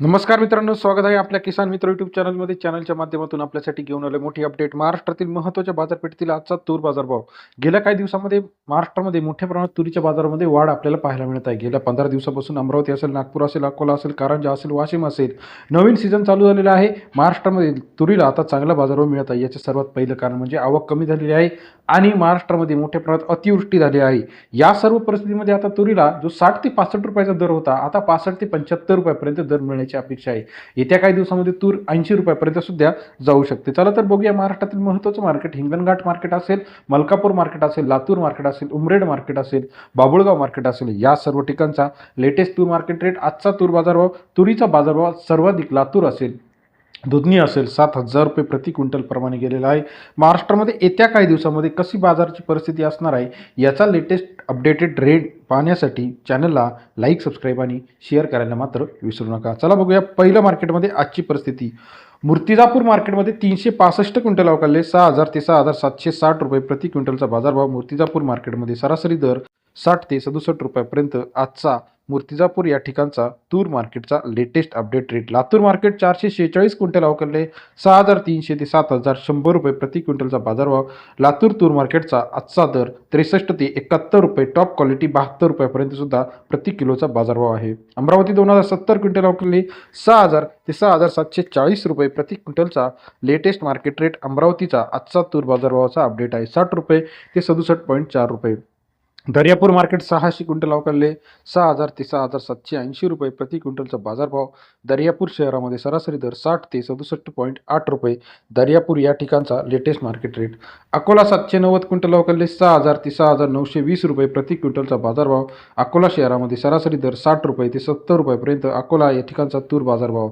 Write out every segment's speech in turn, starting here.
नमस्कार मित्रांनो स्वागत आहे आपल्या किसान मित्र युट्यूब चॅनलमध्ये चॅनलच्या माध्यमातून आपल्यासाठी घेऊन आले मोठी अपडेट महाराष्ट्रातील महत्त्वाच्या बाजारपेठेतील आजचा तूर बाजारभाव. गेल्या काही दिवसामध्ये महाराष्ट्रामध्ये मोठ्या प्रमाणात तुरीच्या बाजारामध्ये वाढ आपल्याला पाहायला मिळत आहे. गेल्या पंधरा दिवसापासून अमरावती असेल नागपूर असेल अकोला असेल कारंजा असेल वाशिम असेल नवीन सीझन चालू झालेला आहे. महाराष्ट्रामध्ये तुरीला आता चांगला बाजारभाव मिळत आहे. याचे सर्वात पहिलं कारण म्हणजे आवक कमी झालेली आहे आणि महाराष्ट्रामध्ये मोठ्या प्रमाणात अतिवृष्टी झाली आहे. या सर्व परिस्थितीमध्ये आता तुरीला जो साठ ते पासष्ट रुपयाचा दर होता आता पासष्ट ते पंच्याहत्तर रुपयापर्यंत दर मिळण्याची अपेक्षा आहे. येत्या काही दिवसामध्ये तूर ऐंशी रुपयापर्यंत सुद्धा जाऊ शकते. चला तर बघूया महाराष्ट्रातील महत्त्वाचं मार्केट. हिंगणघाट मार्केट असेल मलकापूर मार्केट असेल लातूर मार्केट असेल उमरेड मार्केट असेल बाबुळगाव मार्केट असेल या सर्व ठिकाणचा लेटेस्ट तूर मार्केट रेट आजचा तूर बाजारभाव तुरीचा बाजारभाव सर्वाधिक लातूर असेल. दुधनी असेल सात हजार रुपये प्रति क्विंटलप्रमाणे गेलेला आहे. महाराष्ट्रामध्ये येत्या काही दिवसामध्ये कशी बाजाराची परिस्थिती असणार आहे याचा लेटेस्ट अपडेटेड रेट पाहण्यासाठी चॅनलला लाईक सबस्क्राईब आणि शेअर करायला मात्र विसरू नका. चला बघूया पहिलं मार्केटमध्ये आजची परिस्थिती. मूर्तिजापूर मार्केटमध्ये तीनशे पासष्ट क्विंटल अवकाळले सहा हजार ते सहा हजार सातशे साठ रुपये प्रति क्विंटलचा बाजारभाव मूर्तिजापूर मार्केटमध्ये सरासरी दर साठ ते सदुसष्ट रुपयापर्यंत आजचा मूर्तिजापूर या ठिकाणचा तूर मार्केटचा latest update rate Latur market चारशे शेहेचाळीस क्विंटल अवकाळले सहा हजार तीनशे ते सात हजार शंभर रुपये प्रति क्विंटलचा बाजारभाव. लातूर तूर मार्केटचा आजचा दर त्रेसष्ट ते एकाहत्तर रुपये. टॉप क्वालिटी बहात्तर रुपयापर्यंत सुद्धा प्रति किलोचा बाजारभाव आहे. अमरावती दोन हजार सत्तर क्विंटल अवकाळले सहा हजार ते सहा हजार सातशे चाळीस रुपये प्रति क्विंटलचा लेटेस्ट मार्केट रेट अमरावतीचा आजचा तूर बाजारभावाचा अपडेट आहे. साठ रुपये ते सदुसष्ट पॉईंट चार रुपये. दर्यापूर मार्केट सहाशे क्विंटल अवकाळले सहा हजार ते सहा हजार सातशे ऐंशी रुपये प्रति क्विंटलचा बाजारभाव. दर्यापूर शहरामध्ये सरासरी दर साठ ते सदुसष्ट पॉईंट आठ रुपये. दर्यापूर या ठिकाणचा लेटेस्ट मार्केट रेट अकोला सातशे नव्वद क्विंटल अवकाळले सहा हजार ते सहा हजार नऊशे वीस रुपये प्रति क्विंटलचा बाजारभाव. अकोला शहरामध्ये सरासरी दर साठ रुपये ते सत्तर रुपयापर्यंत अकोला या ठिकाणचा तूर बाजारभाव.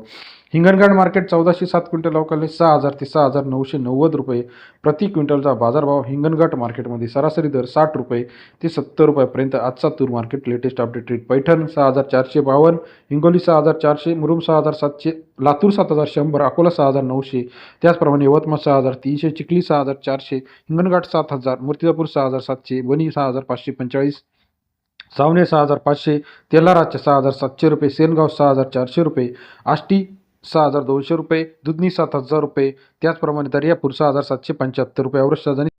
हिंगणघाट मार्केट चौदाशे सात क्विंटल अवकाळले सहा हजार ते सहा हजार नऊशे नव्वद रुपये प्रति क्विंटलचा बाजारभाव हिंगणघाट मार्केटमध्ये सरासरी दर साठ रुपये ते सत्तर रुपयापर्यंत आजचा तूर market latest update rate Paithan सहा हजार चारशे बावन्न हिंगोली सहा हजार चारशे मुरुम सहा हजार सातशे लातूर सात हजार शंभर अकोला सहा हजार नऊशे त्याचप्रमाणे यवतमाळ सहा हजार तीनशे चिखली सहा हजार चारशे हिंगणघाट सात हजार मूर्तिजापूर सहा हजार सातशे वणी सहा हजार पाचशे पंचेचाळीस सावणे सहा हजार पाचशे तेलाराचे सहा हजार सातशे रुपये सेनगाव सहा हजार चारशे रुपये आष्टी सहा हजार दोनशे रुपये दुधनी सात हजार रुपये त्याचप्रमाणे दर्यापूर सहा हजार सातशे पंच्याहत्तर रुपये औरच